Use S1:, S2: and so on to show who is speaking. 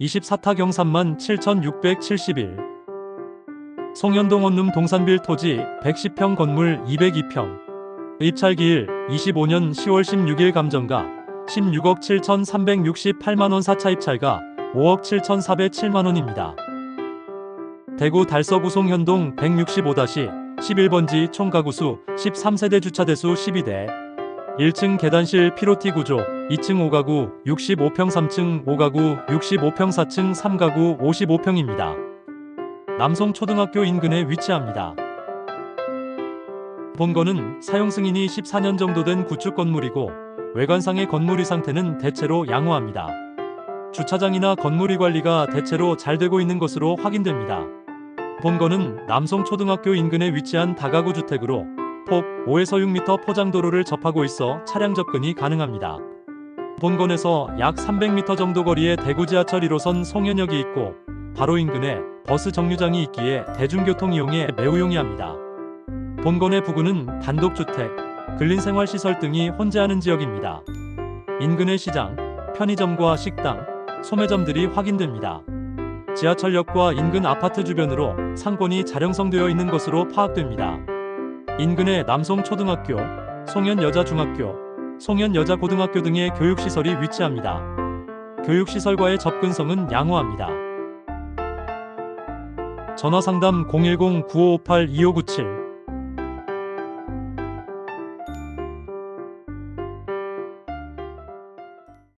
S1: 24타 경산만 7,671 송현동 원룸 동산빌 토지 110평 건물 202평. 입찰기일 25년 10월 16일 감정가 16억 7,368만원 4차 입찰가 5억 7,407만원입니다. 대구 달서구 송현동 165-11번지 총가구수 13세대 주차대수 12대 1층 계단실 피로티 구조 2층 5가구 65평 3층 5가구 65평 4층 3가구 55평입니다. 남송 초등학교 인근에 위치합니다. 본건은 사용 승인이 14년 정도 된 구축 건물이고 외관상의 건물의 상태는 대체로 양호합니다. 주차장이나 건물의 관리가 대체로 잘 되고 있는 것으로 확인됩니다. 본건은 남송 초등학교 인근에 위치한 다가구 주택으로 폭 5에서 6m 포장도로를 접하고 있어 차량 접근이 가능합니다. 본건에서 약 300m 정도 거리에 대구 지하철 1호선 송현역이 있고 바로 인근에 버스 정류장이 있기에 대중교통 이용에 매우 용이합니다. 본건의 부근은 단독주택, 근린생활시설 등이 혼재하는 지역입니다. 인근의 시장, 편의점과 식당, 소매점들이 확인됩니다. 지하철역과 인근 아파트 주변으로 상권이 자령성되어 있는 것으로 파악됩니다. 인근의 남송초등학교, 송현여자중학교, 송현여자고등학교 등의 교육시설이 위치합니다. 교육시설과의 접근성은 양호합니다. 전화상담 010-9558-2597